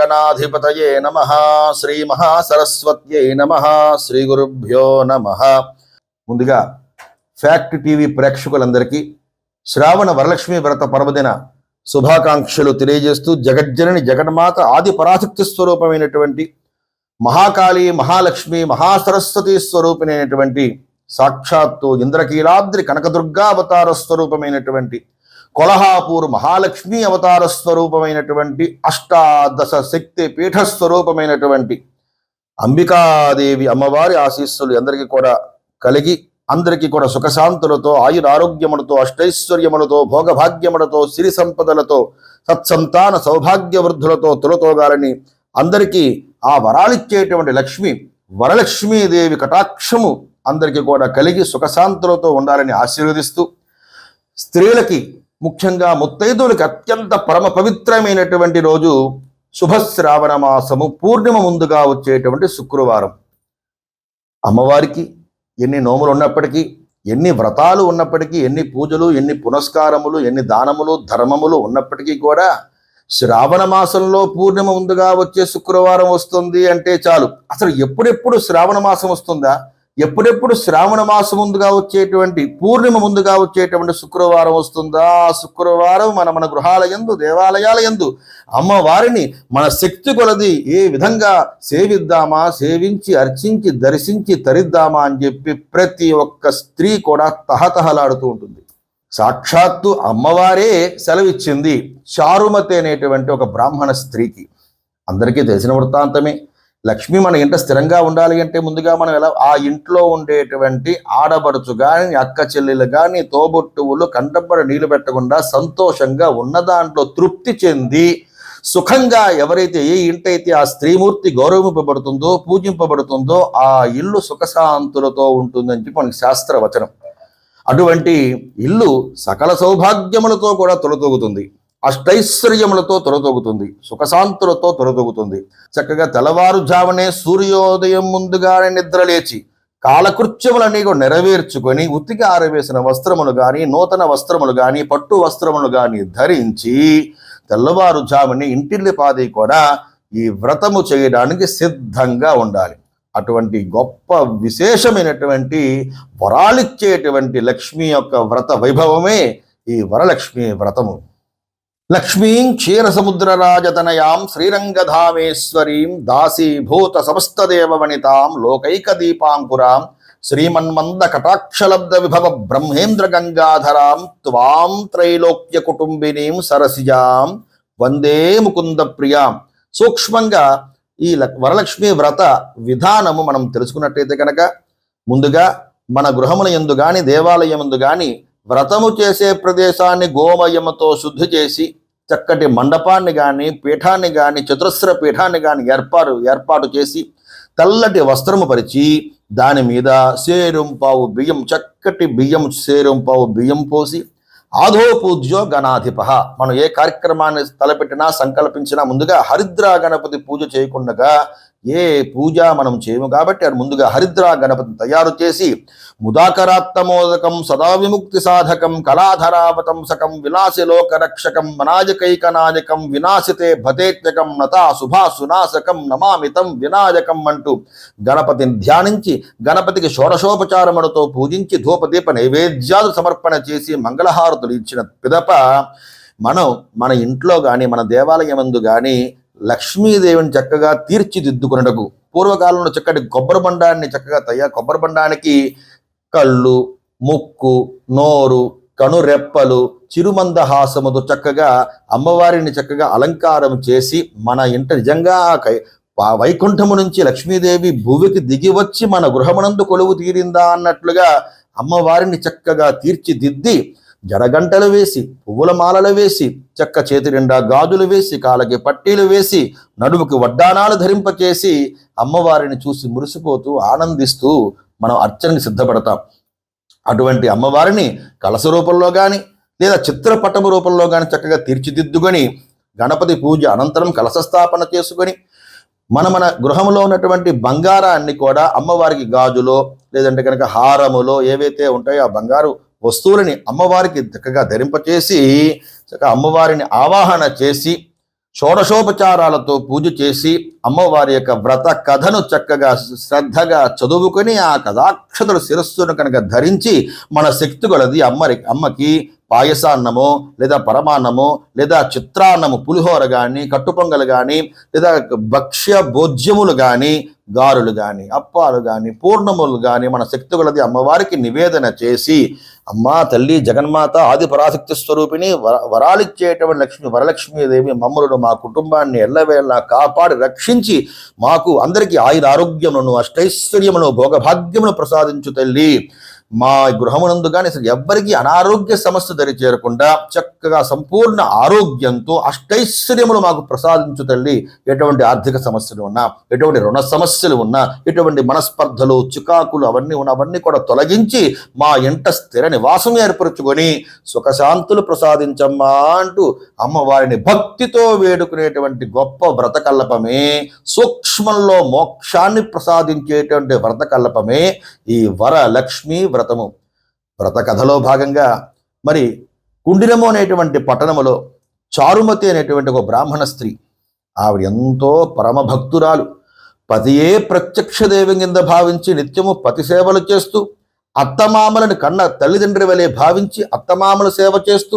మహాగణాధిపతయే నమ. శ్రీ మహాసరస్వత్యై నమ. శ్రీ గురుభ్యో నమ. ముందుగా ఫ్యాక్ట్ టీవీ ప్రేక్షకులందరికీ శ్రావణ వరలక్ష్మి వ్రత పర్వదిన శుభాకాంక్షలు తెలియజేస్తూ జగజ్జనని జగన్మాత ఆది పరాశక్తి స్వరూపమైనటువంటి మహాకాళి మహాలక్ష్మి మహాసరస్వతి స్వరూపిణైనటువంటి సాక్షాత్తు ఇంద్రకీలాద్రి కనకదుర్గా అవతార స్వరూపమైనటువంటి కొలహాపూర్ మహాలక్ష్మి అవతార స్వరూపమైనటువంటి అష్టాదశ శక్తి పీఠ స్వరూపమైనటువంటి అంబికాదేవి అమ్మవారి ఆశీస్సులు అందరికీ కూడా కలిగి అందరికీ కూడా సుఖశాంతులతో ఆయురారోగ్యములతో అష్టైశ్వర్యములతో భోగభాగ్యములతో సిరి సంపదలతో సత్సంతాన సౌభాగ్య వృద్ధులతో తులతోగాలని అందరికీ ఆ వరాలిచ్చేటువంటి లక్ష్మి వరలక్ష్మీదేవి కటాక్షము అందరికీ కూడా కలిగి సుఖశాంతులతో ఉండాలని ఆశీర్వదిస్తూ స్త్రీలకి ముఖ్యంగా ముత్తైదులకు అత్యంత పరమ పవిత్రమైనటువంటి రోజు శుభశ్రావణ మాసము పూర్ణిమ ముందుగా వచ్చేటువంటి శుక్రవారం. అమ్మవారికి ఎన్ని నోములు ఉన్నప్పటికీ ఎన్ని వ్రతాలు ఉన్నప్పటికీ ఎన్ని పూజలు ఎన్ని పునస్కారములు ఎన్ని దానములు ధర్మములు ఉన్నప్పటికీ కూడా శ్రావణ మాసంలో పూర్ణిమ ముందుగా వచ్చే శుక్రవారం వస్తుంది అంటే చాలు. అసలు ఎప్పుడెప్పుడు శ్రావణ మాసం వస్తుందా? ఎప్పుడెప్పుడు శ్రావణ మాసం ముందుగా వచ్చేటువంటి పూర్ణిమ ముందుగా వచ్చేటువంటి శుక్రవారం వస్తుందా? ఆ శుక్రవారం మన మన గృహాల యందు దేవాలయాల యందు అమ్మవారిని మన శక్తి కొలది ఏ విధంగా సేవిద్దామా సేవించి అర్చించి దర్శించి తరిద్దామా అని చెప్పి ప్రతి ఒక్క స్త్రీ కూడా తహతహలాడుతూ ఉంటుంది. సాక్షాత్తు అమ్మవారే సెలవిచ్చింది. చారుమతి అనేటువంటి ఒక బ్రాహ్మణ స్త్రీకి. అందరికీ తెలిసిన వృత్తాంతమే. లక్ష్మి మన ఇంట స్థిరంగా ఉండాలి అంటే ముందుగా మనం ఎలా ఆ ఇంట్లో ఉండేటువంటి ఆడబడుచు కానీ అక్క చెల్లెలు కానీ తోబొట్టువులు కంటపడ నీళ్ళు పెట్టకుండా సంతోషంగా ఉన్న దాంట్లో తృప్తి చెంది సుఖంగా ఎవరైతే ఏ ఇంటైతే ఆ స్త్రీమూర్తి గౌరవింపబడుతుందో పూజింపబడుతుందో ఆ ఇల్లు సుఖశాంతులతో ఉంటుందని చెప్పి మనకి శాస్త్రవచనం. అటువంటి ఇల్లు సకల సౌభాగ్యములతో కూడా తొలతూగుతుంది. అష్టైశ్వర్యములతో తొలతొగుతుంది సుఖశాంతులతో తొలతొగుతుంది. చక్కగా తెల్లవారుజామునే సూర్యోదయం ముందుగానే నిద్రలేచి కాలకృత్యములన్నీ కూడా నెరవేర్చుకొని ఉతికి ఆరవేసిన వస్త్రములు కానీ నూతన వస్త్రములు కానీ పట్టు వస్త్రములు కానీ ధరించి తెల్లవారుజాముని ఇంటిల్లి పాది కూడా ఈ వ్రతము చేయడానికి సిద్ధంగా ఉండాలి. అటువంటి గొప్ప విశేషమైనటువంటి వరాలిచ్చేటువంటి లక్ష్మి యొక్క వ్రత వైభవమే ఈ వరలక్ష్మి వ్రతము. లక్ష్మీం క్షీరసముద్రరాజతనయాం శ్రీరంగధామేశ్వరీం దాసీభూత సమస్తదేవవనితాం లోకైకదీపాంకురాం శ్రీమన్మంద కటాక్షలబ్ద విభవ బ్రహ్మేంద్ర గంగాధరాం త్వాం త్రైలోక్య కుటుంబినీం సరసిజాం వందే ముకుంద ప్రియాం సూక్ష్మంగా ఈ లక్- వరలక్ష్మి వ్రత విధానము మనం తెలుసుకున్నట్టయితే కనుక ముందుగా మన గృహముల ఎందు గాని దేవాలయం ఎందు గాని వ్రతము చేసే ప్రదేశాన్ని గోమయముతో శుద్ధి చేసి చక్కటి మండపాన్ని కానీ పీఠాన్ని కానీ చతురస్ర పీఠాన్ని కానీ ఏర్పాటు ఏర్పాటు చేసి తెల్లటి వస్త్రము పరిచి దాని మీద సేరుంపావు బియ్యం చక్కటి బియ్యం సేరుంపావు బియ్యం పోసి ఆధో పూజ్యో గణాధిప మనం ఏ కార్యక్రమాన్ని తలపెట్టినా సంకల్పించినా ముందుగా హరిద్రా గణపతి పూజ చేయకుండా ఏ పూజ మనం చేయము కాబట్టి అది ముందుగా హరిద్రా గణపతిని తయారు చేసి ముదాకరాత్తమోదకం సదా విముక్తి సాధకం కళాధరావతంసకం వినాశి లోకరక్షకం మనాజకైకనాయకం వినాశితే భతేత్యకం నతా శుభాసునాశకం నమామితం వినాయకం అంటూ గణపతిని ధ్యానించి గణపతికి షోడశోపచారములతో పూజించి ధూపదీప నైవేద్యాలు సమర్పణ చేసి మంగళహారతులు ఇచ్చిన పిదప మనం మన ఇంట్లో కానీ మన దేవాలయమందు కానీ లక్ష్మీదేవిని చక్కగా తీర్చిదిద్దుకున్నటకు పూర్వకాలంలో చక్కటి కొబ్బరి బండాన్ని చక్కగా తయారు కొబ్బరి బండానికి కళ్ళు ముక్కు నోరు కనురెప్పలు చిరుమందహాసముతో చక్కగా అమ్మవారిని చక్కగా అలంకారం చేసి మన ఇంట నిజంగా వైకుంఠము నుంచి లక్ష్మీదేవి భూమికి దిగి వచ్చి మన గృహమునందు కొలువు తీరిందా అన్నట్లుగా అమ్మవారిని చక్కగా తీర్చిదిద్ది జడగంటలు వేసి పువ్వుల మాలలు వేసి చెక్క చేతి నిండా గాజులు వేసి కాళ్ళకి పట్టీలు వేసి నడుముకి వడ్డానాలు ధరింపచేసి అమ్మవారిని చూసి మురిసిపోతూ ఆనందిస్తూ మనం అర్చనకి సిద్ధపడతాం. అటువంటి అమ్మవారిని కలస రూపంలో కానీ లేదా చిత్రపటము రూపంలో కానీ చక్కగా తీర్చిదిద్దుకొని గణపతి పూజ అనంతరం కలశ స్థాపన చేసుకొని మన మన గృహంలో ఉన్నటువంటి బంగారాన్ని కూడా అమ్మవారికి గాజులో లేదంటే కనుక హారములో ఏవైతే ఉంటాయో ఆ బంగారు వస్తువులని అమ్మవారికి చక్కగా ధరింపచేసి చక్కగా అమ్మవారిని ఆవాహన చేసి షోడశోపచారాలతో పూజ చేసి అమ్మవారి యొక్క వ్రత కథను చక్కగా శ్రద్ధగా చదువుకొని ఆ కథాక్షతలు శిరస్సును కనుక ధరించి మన శక్తి కొలది అమ్మరి అమ్మకి పాయసాన్నము లేదా పరమాన్నము లేదా చిత్రాన్నము పులిహోర కానీ కట్టుపొంగలు కానీ లేదా భక్ష్య భోజ్యములు కానీ గారులు కానీ అప్పాలు కానీ పూర్ణములు కానీ మన శక్తి కొలది అమ్మవారికి నివేదన చేసి అమ్మా తల్లి జగన్మాత ఆది పరాశక్తి స్వరూపిణి వర వరాలిచ్చేటువంటి లక్ష్మి వరలక్ష్మీదేవి మమ్మలను మా కుటుంబాన్ని ఎల్లవేళ కాపాడి రక్షించి మాకు అందరికీ ఆయుర ఆరోగ్యములను అష్టైశ్వర్యమును భోగభాగ్యమును ప్రసాదించు తల్లి. మా గృహమునందు కానీ అసలు ఎవ్వరికీ అనారోగ్య సమస్య దరి చేరకుండా చక్కగా సంపూర్ణ ఆరోగ్యంతో అష్టైశ్వర్యములు మాకు ప్రసాదించు తల్లి. ఎటువంటి ఆర్థిక సమస్యలు ఉన్నా ఎటువంటి రుణ సమస్యలు ఉన్నా ఎటువంటి మనస్పర్ధలు చికాకులు అవన్నీ ఉన్న అవన్నీ కూడా తొలగించి మా ఇంట స్థిర నివాసం ఏర్పరచుకొని సుఖశాంతులు ప్రసాదించమ్మా అంటూ అమ్మవారిని భక్తితో వేడుకునేటువంటి గొప్ప వ్రతకల్పమే సూక్ష్మంలో మోక్షాన్ని ప్రసాదించేటువంటి వ్రతకల్పమే ఈ వర లక్ష్మీ వ్రతము. వ్రత కథలో భాగంగా మరి కుండినము అనేటువంటి పట్టణములో చారుమతి అనేటువంటి ఒక బ్రాహ్మణ స్త్రీ ఆవిడ ఎంతో పరమభక్తురాలు. పతియే ప్రత్యక్ష దేవి కింద భావించి నిత్యము పతి సేవలు చేస్తూ అత్తమామలను కన్న తల్లిదండ్రి వలె భావించి అత్తమామల సేవ చేస్తూ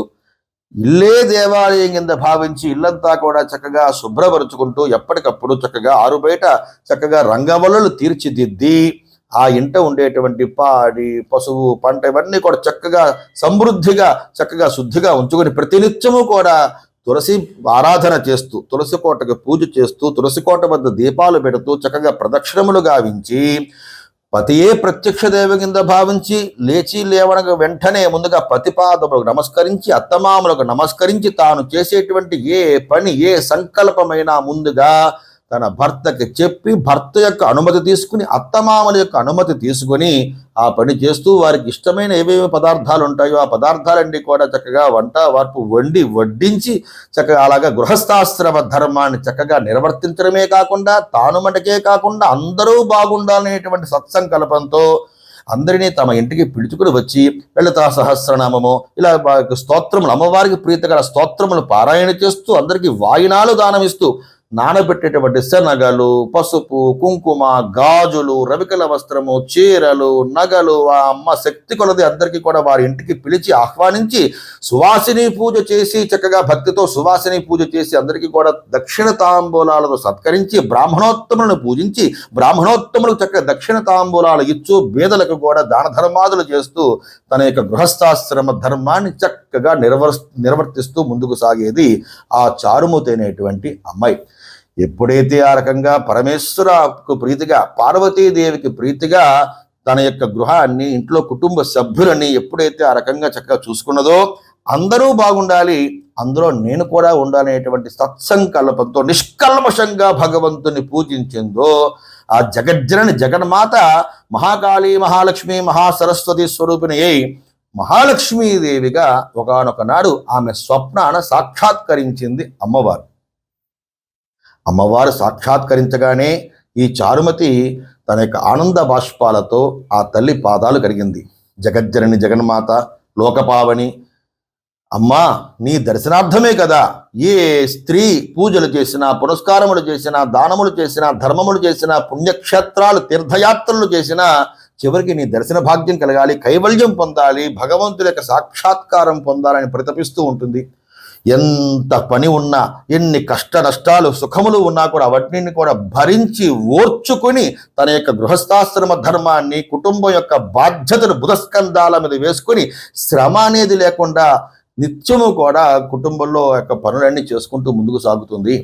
ఇల్లే దేవాలయం కింద భావించి ఇల్లంతా కూడా చక్కగా శుభ్రపరుచుకుంటూ ఎప్పటికప్పుడు చక్కగా ఆరు బయట చక్కగా రంగవల్లులు తీర్చిదిద్ది ఆ ఇంట ఉండేటువంటి పాడి పశువు పంట ఇవన్నీ కూడా చక్కగా సమృద్ధిగా చక్కగా శుద్ధిగా ఉంచుకొని ప్రతినిత్యము కూడా తులసి ఆరాధన చేస్తూ తులసి కోటకు పూజ చేస్తూ తులసి కోట వద్ద దీపాలు పెడుతూ చక్కగా ప్రదక్షిణములు గావించి పతియే ప్రత్యక్ష దేవ కింద భావించి లేచి లేవనగా వెంటనే ముందుగా పతిపాదములకు నమస్కరించి అత్తమాములకు నమస్కరించి తాను చేసేటువంటి ఏ పని ఏ సంకల్పమైనా ముందుగా తన భర్తకి చెప్పి భర్త యొక్క అనుమతి తీసుకుని అత్తమామల యొక్క అనుమతి తీసుకుని ఆ పని చేస్తూ వారికి ఇష్టమైన ఏవేవి పదార్థాలు ఉంటాయో ఆ పదార్థాలన్నీ కూడా చక్కగా వంట వార్పు వండి వడ్డించి చక్కగా అలాగా గృహస్థాశ్రమ ధర్మాన్ని చక్కగా నిర్వర్తించడమే కాకుండా తాను మటుకే కాకుండా అందరూ బాగుండాలనేటువంటి సత్సంకల్పంతో అందరినీ తమ ఇంటికి పిలుచుకుని వచ్చి లలితా సహస్రనామము ఇలా స్తోత్రములు అమ్మవారికి ప్రీతిగల స్తోత్రములు పారాయణ చేస్తూ అందరికీ వాయినాలు దానమిస్తూ నానబెట్టేటువంటి శనగలు పసుపు కుంకుమ గాజులు రవికల వస్త్రము చీరలు నగలు ఆ అమ్మ శక్తి కొలది అందరికీ కూడా వారి ఇంటికి పిలిచి ఆహ్వానించి సువాసిని పూజ చేసి చక్కగా భక్తితో సువాసిని పూజ చేసి అందరికీ కూడా దక్షిణ తాంబూలాలతో సత్కరించి బ్రాహ్మణోత్తములను పూజించి బ్రాహ్మణోత్తములకు చక్కగా దక్షిణ తాంబూలాలు ఇచ్చు బేదలకు కూడా దాన ధర్మాదులు చేస్తూ తన యొక్క గృహస్థాశ్రమ ధర్మాన్ని చక్కగా నిర్వర్ నిర్వర్తిస్తూ ముందుకు సాగేది ఆ చారుమూతైనటువంటి అమ్మాయి. ఎప్పుడైతే ఆ రకంగా పరమేశ్వరకు ప్రీతిగా పార్వతీదేవికి ప్రీతిగా తన యొక్క గృహాన్ని ఇంట్లో కుటుంబ సభ్యులని ఎప్పుడైతే ఆ రకంగా చక్కగా చూసుకున్నదో అందరూ బాగుండాలి అందులో నేను కూడా ఉండాలనేటువంటి సత్సంకల్పంతో నిష్కల్మషంగా భగవంతుని పూజించిందో ఆ జగజ్జనని జగన్మాత మహాకాళి మహాలక్ష్మి మహాసరస్వతి స్వరూపిణి అయి మహాలక్ష్మీదేవిగా ఒకానొక నాడు ఆమె స్వప్నాన సాక్షాత్కరించింది అమ్మవారు. అమ్మవారు సాక్షాత్కరించగానే ఈ చారుమతి తన యొక్క ఆనంద బాష్పాలతో ఆ తల్లి పాదాలు కరిగింది. జగజ్జనని జగన్మాత లోకపావని అమ్మా నీ దర్శనార్థమే కదా. ఏ స్త్రీ పూజలు చేసినా పురస్కారములు చేసినా దానములు చేసినా ధర్మములు చేసినా పుణ్యక్షేత్రాలు తీర్థయాత్రలు చేసినా చివరికి నీ దర్శన భాగ్యం కలగాలి కైవల్యం పొందాలి భగవంతుడి యొక్క సాక్షాత్కారం పొందాలని ప్రతపిస్తూ ఉంటుంది. ఎంత పని ఉన్నా ఎన్ని కష్ట నష్టాలు సుఖములు ఉన్నా కూడా వాటిని కూడా భరించి ఓర్చుకొని తన యొక్క గృహస్థాశ్రమ ధర్మాన్ని కుటుంబం యొక్క బాధ్యతను బుధస్కంధాల మీద వేసుకొని శ్రమ అనేది లేకుండా నిత్యము కూడా కుటుంబంలో యొక్క పనులన్నీ చేసుకుంటూ ముందుకు సాగుతుంది.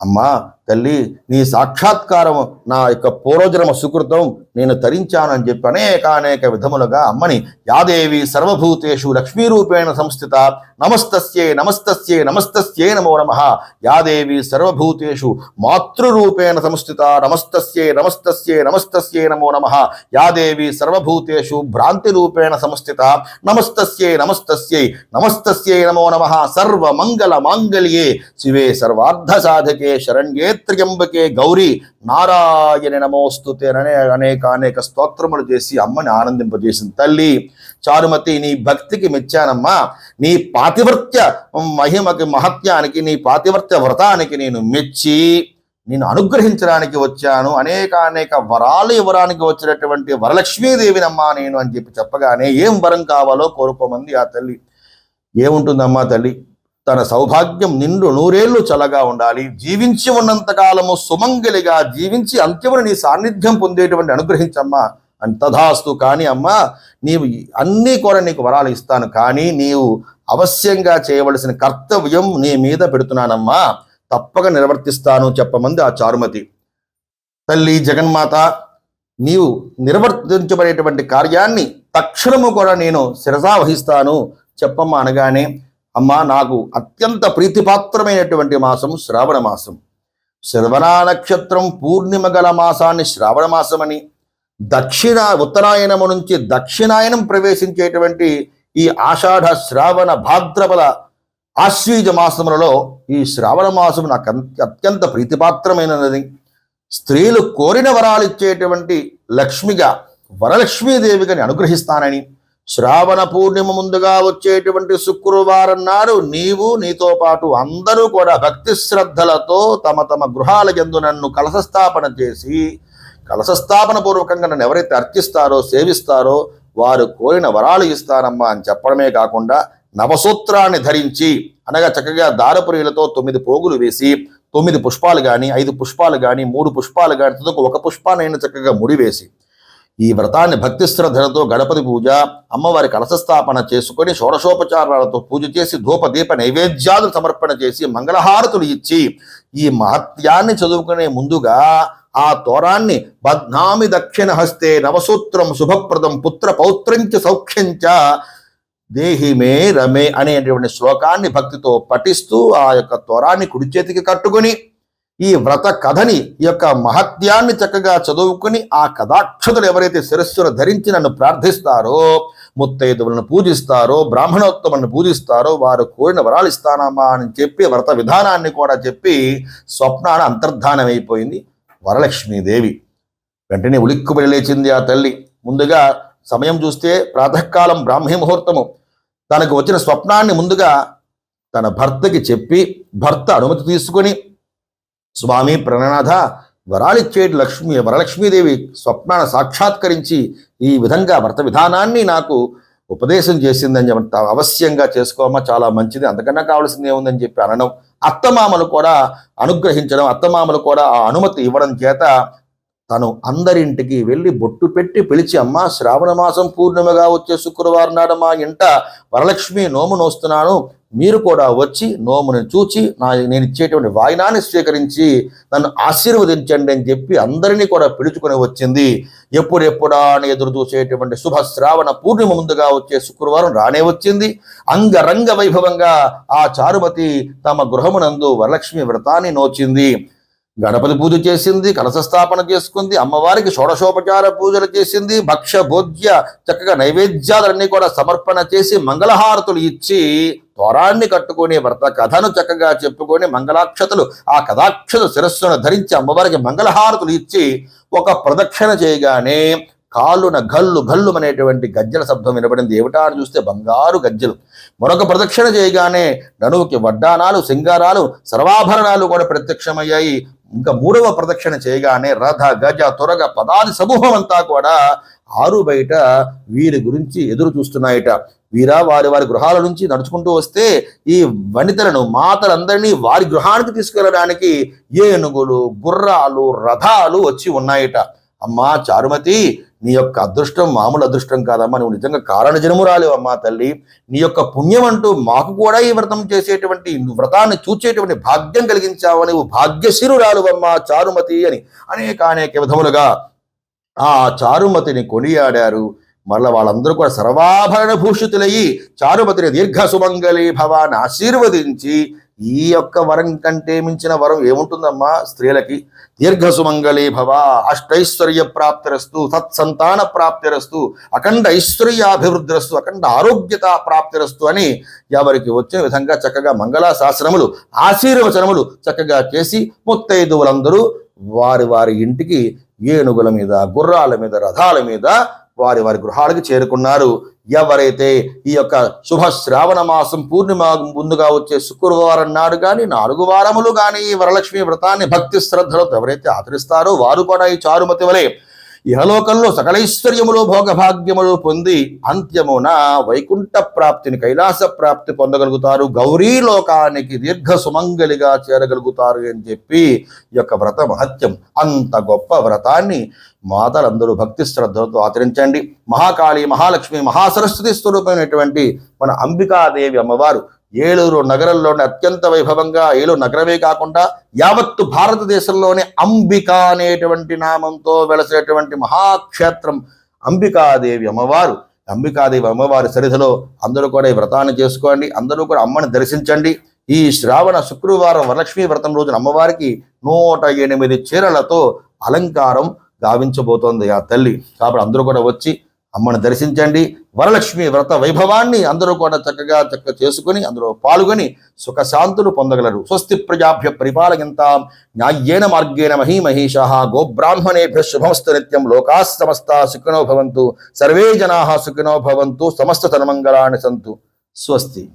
అమ్మా తల్లి నీ సాక్షాత్కారము నా యొక్క పూర్వజన్మ సుకృతం నేను తరించానని చెప్పి అనేక అనేక విధములుగా అమ్మని యాదేవి సర్వభూతేషు లక్ష్మీరూపేణ సంస్థిత నమస్తస్యే నమస్తస్యే నమస్తస్యే నమో నమ. యాదేవి సర్వభూతేషు మాతృరూపేణ సంస్థిత నమస్తస్యే నమస్తస్యే నమస్తస్యే నమో నమ. యాదేవి సర్వభూతేషు భ్రాంతిరూపేణ సంస్థిత నమస్తస్యే నమస్తస్యై నమస్తస్యే నమో నమ. సర్వమంగళ మాంగళ్యే. శివే సర్వార్థ సాధకే శరణ్యే త్రయంబకే గౌరీ నారాయణ నమోస్తుతే అనే అనేక అనేక స్తోత్రములు చేసి అమ్మని ఆనందింపజేసింది తల్లి. చారుమతి నీ భక్తికి మెచ్చానమ్మా. నీ పాతివర్త్య మహిమకి మహత్యానికి నీ పాతివర్త్య వ్రతానికి నేను మెచ్చి నేను అనుగ్రహించడానికి వచ్చాను. అనేక అనేక వరాలు ఇవ్వడానికి వచ్చినటువంటి వరలక్ష్మీదేవినమ్మా నేను అని చెప్పి చెప్పగానే ఏం వరం కావాలో కోరుకోమంది ఆ తల్లి. ఏముంటుందమ్మా తల్లి? తన సౌభాగ్యం నిండు నూరేళ్ళు చల్లగా ఉండాలి. జీవించి ఉన్నంత కాలము సుమంగలిగా జీవించి అంత్యమున నీ సాన్నిధ్యం పొందేటువంటి అనుగ్రహించమ్మా అని తథాస్తు కానీ అమ్మా నీవు అన్నీ కూడా నీకు వరాలు ఇస్తాను. కానీ నీవు అవశ్యంగా చేయవలసిన కర్తవ్యం నీ మీద పెడుతున్నానమ్మా. తప్పక నిర్వర్తిస్తాను చెప్పమంది ఆ చారుమతి. తల్లి జగన్మాత నీవు నిర్వర్తించబడేటువంటి కార్యాన్ని తక్షణము కూడా నేను శిరసా వహిస్తాను చెప్పమ్మ అనగానే అమ్మా నాకు అత్యంత ప్రీతిపాత్రమైనటువంటి మాసం శ్రావణ మాసం. శ్రవణ నక్షత్రం పూర్ణిమ గల మాసాన్ని శ్రావణ మాసమని దక్షిణ ఉత్తరాయణము నుంచి దక్షిణాయనం ప్రవేశించేటువంటి ఈ ఆషాఢ శ్రావణ భాద్రపద ఆశ్వీజ మాసములలో ఈ శ్రావణ మాసం నాకు అంత- అత్యంత ప్రీతిపాత్రమైనది. స్త్రీలు కోరిన వరాలు ఇచ్చేటువంటి లక్ష్మిగా వరలక్ష్మీదేవిగా అనుగ్రహిస్తానని శ్రావణ పూర్ణిమ ముందుగా వచ్చేటువంటి శుక్రవారం నాడు నీవు నీతో పాటు అందరూ కూడా భక్తి శ్రద్ధలతో తమ తమ గృహాల ఎందు నన్ను కలశస్థాపన చేసి కలశస్థాపన పూర్వకంగా నన్ను ఎవరైతే అర్చిస్తారో సేవిస్తారో వారు కోరిన వరాలు ఇస్తానమ్మా అని చెప్పడమే కాకుండా నవసూత్రాన్ని ధరించి అనగా చక్కగా దారపురీలతో తొమ్మిది పోగులు వేసి తొమ్మిది పుష్పాలు కానీ ఐదు పుష్పాలు కానీ మూడు పుష్పాలు కానీ ఒక పుష్పాన్ని చక్కగా ముడివేసి ఈ వ్రతాన్ని భక్తి శ్రద్ధలతో గణపతి పూజ అమ్మవారి కలశస్థాపన చేసుకొని షోడశోపచారాలతో పూజ చేసి ధూప దీప నైవేద్యాలు సమర్పణ చేసి మంగళహారతులు ఇచ్చి ఈ మహత్యాన్ని చదువుకునే ముందుగా ఆ తోరాన్ని బద్నామి దక్షిణ హస్తే నవసూత్రం శుభప్రదం పుత్ర పౌత్రంచ సౌఖ్యంచ దేహిమే రమే అనేటువంటి శ్లోకాన్ని భక్తితో పఠిస్తూ ఆ యొక్క తోరాన్ని కుడి చేతికి కట్టుకొని ఈ వ్రత కథని ఈ యొక్క మహత్యాన్ని చక్కగా చదువుకుని ఆ కథాక్షతులు ఎవరైతే శిరస్సును ధరించి నన్ను ప్రార్థిస్తారో ముత్తైదువులను పూజిస్తారో బ్రాహ్మణోత్తములను పూజిస్తారో వారు కోరిన వరాలు ఇస్తానమ్మా అని చెప్పి వ్రత విధానాన్ని కూడా చెప్పి స్వప్నాన అంతర్ధానం అయిపోయింది. వరలక్ష్మీదేవి వెంటనే ఉలిక్కుబడి లేచింది ఆ తల్లి. ముందుగా సమయం చూస్తే ప్రాతకాలం బ్రాహ్మీ ముహూర్తము. తనకు వచ్చిన స్వప్నాన్ని ముందుగా తన భర్తకి చెప్పి భర్త అనుమతి తీసుకొని స్వామి ప్రణనాథ వరాలిచ్చేటి లక్ష్మి వరలక్ష్మీదేవి స్వప్నాన్ని సాక్షాత్కరించి ఈ విధంగా వ్రత విధానాన్ని నాకు ఉపదేశం చేసిందని చెప్పి అవశ్యంగా చేసుకోమా చాలా మంచిది. అంతకన్నా కావాల్సింది ఏముందని చెప్పి అనడం. అత్తమామలు కూడా అనుగ్రహించడం అత్తమామలు కూడా ఆ అనుమతి ఇవ్వడం చేత తను అందరింటికి వెళ్ళి బొట్టు పెట్టి పిలిచి అమ్మ శ్రావణ మాసం పూర్ణిమగా వచ్చే శుక్రవారం నాడు మా ఇంట వరలక్ష్మి నోము నోస్తున్నాను. మీరు కూడా వచ్చి నోముని చూచి నా నేను ఇచ్చేటువంటి వాయినాన్ని స్వీకరించి నన్ను ఆశీర్వదించండి అని చెప్పి అందరినీ కూడా పిలుచుకొని వచ్చింది. ఎప్పుడెప్పుడా అని ఎదురు చూసేటువంటి శుభ శ్రావణ పూర్ణిమ ముందుగా వచ్చే శుక్రవారం రానే వచ్చింది. అంగరంగ వైభవంగా ఆ చారుమతి తమ గృహమునందు వరలక్ష్మి వ్రతాన్ని నోచింది. గణపతి పూజ చేసింది కలశ స్థాపన చేసుకుంది అమ్మవారికి షోడశోపచార పూజలు చేసింది భక్ష్య భోజ్య చక్కగా నైవేద్యాలన్నీ కూడా సమర్పణ చేసి మంగళహారతులు ఇచ్చి త్వరాన్ని కట్టుకొని వ్రత కథను చక్కగా చెప్పుకొని మంగళాక్షతలు ఆ కథాక్షత శిరస్సును ధరించి అమ్మవారికి మంగళహారతులు ఇచ్చి ఒక ప్రదక్షిణ చేయగానే కాలున గల్లు గల్లు అనేటువంటి గజ్జల శబ్దం వినబడింది. ఏమిటా అని చూస్తే బంగారు గజ్జలు. మరొక ప్రదక్షిణ చేయగానే ననువుకి వడ్డానాలు సింగారాలు సర్వాభరణాలు కూడా ప్రత్యక్షమయ్యాయి. ఇంకా మూడవ ప్రదక్షిణ చేయగానే రథ గజ త్వరగ పదాది సమూహం అంతా కూడా ఆరు బయట వీరి గురించి ఎదురు చూస్తున్నాయట. వీరా వారి వారి గృహాల నుంచి నడుచుకుంటూ వస్తే ఈ వనితలను మాతలందరినీ వారి గృహానికి తీసుకెళ్ళడానికి ఏనుగులు గుర్రాలు రథాలు వచ్చి ఉన్నాయట. అమ్మా చారుమతి నీ యొక్క అదృష్టం మామూలు అదృష్టం కాదమ్మా నువ్వు నిజంగా కారణ రాలేవమ్మా తల్లి. నీ యొక్క పుణ్యం అంటూ మాకు కూడా ఈ వ్రతం చేసేటువంటి వ్రతాన్ని చూచేటువంటి భాగ్యం కలిగించావు నువ్వు? భాగ్యశిరురాలువమ్మా చారుమతి అని అనేక అనేక విధములుగా ఆ చారుమతిని కొనియాడారు. మళ్ళీ వాళ్ళందరూ కూడా సర్వాభరణ భూషితులయ్యి చారుమతిని దీర్ఘ సుమంగళీ భవాన్ని ఆశీర్వదించి ఈ యొక్క వరం కంటే మించిన వరం ఏముంటుందమ్మా? స్త్రీలకి దీర్ఘ సుమంగళీ భవ అష్టైశ్వర్య ప్రాప్తిరస్తు సత్సంతాన ప్రాప్తిరస్తు అఖండ ఐశ్వర్యాభివృద్ధిరస్తు అఖండ ఆరోగ్యత ప్రాప్తిరస్తు అని ఎవరికి వచ్చిన విధంగా చక్కగా మంగళాశాసనములు ఆశీర్వచనములు చక్కగా చేసి ముత్తైదువులందరూ వారి వారి ఇంటికి ఏనుగుల మీద గుర్రాల మీద రథాల మీద వారి వారి గృహాలకు చేరుకున్నారు. ఎవరైతే ఈ యొక్క శుభ శ్రావణ మాసం పూర్ణిమ ముందుగా వచ్చే శుక్రవారం నాడు కానీ నాలుగు వారములు కానీ ఈ వరలక్ష్మి వ్రతాన్ని భక్తి శ్రద్ధలతో ఎవరైతే ఆచరిస్తారో వారు కూడా ఈ చారుమతి వలె ఇహలోకంలో సకలైశ్వర్యములు భోగభాగ్యములు పొంది అంత్యమున వైకుంఠ ప్రాప్తిని కైలాస ప్రాప్తి పొందగలుగుతారు గౌరీ లోకానికి దీర్ఘ సుమంగలిగా చేరగలుగుతారు అని చెప్పి ఈ యొక్క వ్రత మహత్యం. అంత గొప్ప వ్రతాన్ని మాతలందరూ భక్తి శ్రద్ధలతో ఆచరించండి. మహాకాళి మహాలక్ష్మి మహాసరస్వతి స్వరూపమైనటువంటి మన అంబికాదేవి అమ్మవారు ఏలూరు నగరంలోని అత్యంత వైభవంగా ఏలూరు నగరమే కాకుండా యావత్తు భారతదేశంలోనే అంబిక అనేటువంటి నామంతో వెలసినటువంటి మహాక్షేత్రం అంబికాదేవి అమ్మవారు. అంబికాదేవి అమ్మవారి సరిధిలో అందరూ కూడా ఈ వ్రతాన్ని చేసుకోండి. అందరూ కూడా అమ్మని దర్శించండి. ఈ శ్రావణ శుక్రవారం వరలక్ష్మి వ్రతం రోజున అమ్మవారికి నూట ఎనిమిది చీరలతో అలంకారం గావించబోతోంది ఆ తల్లి. కాబట్టి అందరూ కూడా వచ్చి అమ్మను దర్శించండి. వరలక్ష్మి వ్రత వైభవాన్ని అందరూ కూడా చక్కగా చక్క చేసుకుని అందులో పాల్గొని సుఖశాంతులు పొందగలరు. స్వస్తి ప్రజాభ్య పరిపాలయంతాం. న్యాయేన మార్గేణ మహీమహీషా. గోబ్రాహ్మణేభ్య శుభమస్తు నిత్యం. లోకా సమస్త సుఖినో భవంతు. సర్వే జనా సుఖినో భవంతు. సమస్త తన్మంగళాన్ని సంతు. స్వస్తి.